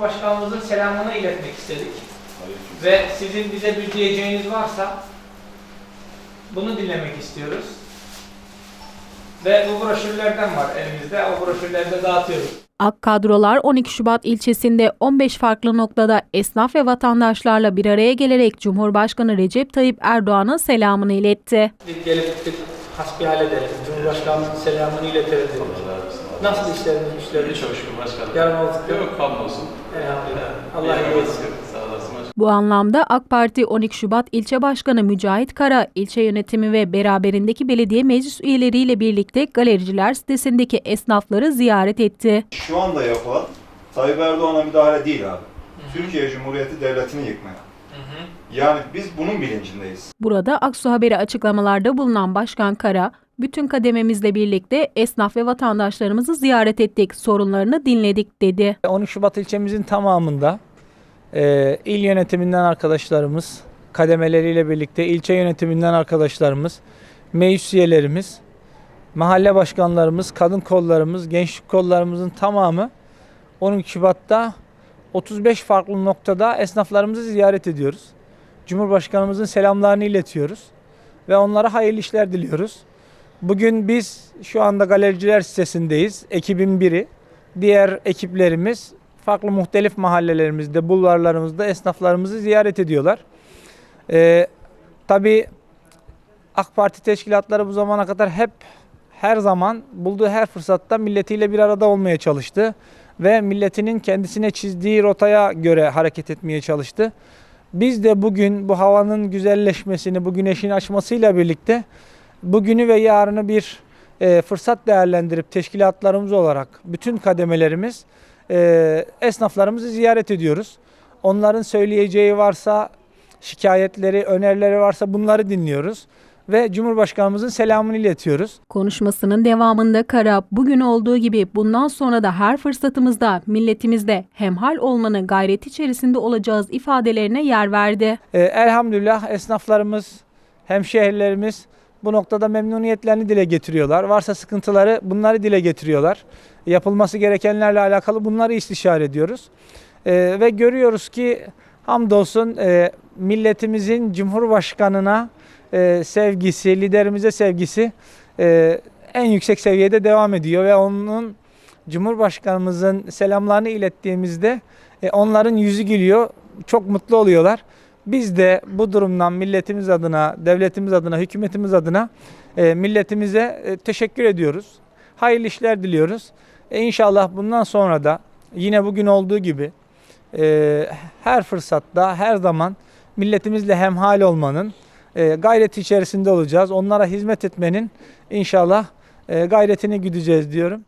Cumhurbaşkanımızın selamını iletmek istedik. Ve sizin bize bir diyeceğiniz varsa bunu dinlemek istiyoruz. Ve bu broşürlerden var elimizde. O broşürleri de dağıtıyoruz. Ak kadrolar 12 Şubat ilçesinde 15 farklı noktada esnaf ve vatandaşlarla bir araya gelerek Cumhurbaşkanı Recep Tayyip Erdoğan'a selamını iletti. Gelip hasbihal edelim. Cumhurbaşkanımızın selamını iletelim dedik. Nasıl işleriniz, güçleriniz? Çok şükür başkanım. Yarın olduk. Yok hamdolsun. Elhamdülillah. Allah olasın başkanım. Bu anlamda AK Parti 12 Şubat ilçe başkanı Mücahit Kara, ilçe yönetimi ve beraberindeki belediye meclis üyeleriyle birlikte galericiler sitesindeki esnafları ziyaret etti. Şu anda yapılan Tayyip Erdoğan'a müdahale değil abi. Türkiye Cumhuriyeti Devleti'ni yıkmaya. Yani biz bunun bilincindeyiz. Burada Aksu Haber'e açıklamalarda bulunan Başkan Kara, bütün kadememizle birlikte esnaf ve vatandaşlarımızı ziyaret ettik, sorunlarını dinledik dedi. 13 Şubat ilçemizin tamamında e, il yönetiminden arkadaşlarımız, kademeleriyle birlikte ilçe yönetiminden arkadaşlarımız, meclis üyelerimiz, mahalle başkanlarımız, kadın kollarımız, gençlik kollarımızın tamamı 12 Şubat'ta 35 farklı noktada esnaflarımızı ziyaret ediyoruz. Cumhurbaşkanımızın selamlarını iletiyoruz ve onlara hayırlı işler diliyoruz. Bugün biz şu anda galericiler sitesindeyiz. Ekibin biri. Diğer ekiplerimiz farklı muhtelif mahallelerimizde, bulvarlarımızda esnaflarımızı ziyaret ediyorlar. Ee, tabii AK Parti teşkilatları bu zamana kadar hep her zaman bulduğu her fırsatta milletiyle bir arada olmaya çalıştı ve milletinin kendisine çizdiği rotaya göre hareket etmeye çalıştı. Biz de bugün bu havanın güzelleşmesini, bu güneşin açmasıyla birlikte bugünü ve yarını bir e, fırsat değerlendirip teşkilatlarımız olarak bütün kademelerimiz e, esnaflarımızı ziyaret ediyoruz. Onların söyleyeceği varsa, şikayetleri, önerileri varsa bunları dinliyoruz ve Cumhurbaşkanımızın selamını iletiyoruz. Konuşmasının devamında Kara, bugün olduğu gibi bundan sonra da her fırsatımızda milletimizle hemhal olmanın gayreti içerisinde olacağız ifadelerine yer verdi. E, elhamdülillah esnaflarımız, hemşehrilerimiz bu noktada memnuniyetlerini dile getiriyorlar. Varsa sıkıntıları bunları dile getiriyorlar. Yapılması gerekenlerle alakalı bunları istişare ediyoruz. E, ve görüyoruz ki hamdolsun e, milletimizin Cumhurbaşkanına e, sevgisi, liderimize sevgisi e, en yüksek seviyede devam ediyor ve onun Cumhurbaşkanımızın selamlarını ilettiğimizde e, onların yüzü gülüyor, çok mutlu oluyorlar. Biz de bu durumdan milletimiz adına, devletimiz adına, hükümetimiz adına e, milletimize e, teşekkür ediyoruz. Hayırlı işler diliyoruz. E, inşallah bundan sonra da yine bugün olduğu gibi e, her fırsatta, her zaman milletimizle hemhal olmanın e, gayreti içerisinde olacağız. Onlara hizmet etmenin inşallah e, gayretini güdeceğiz diyorum.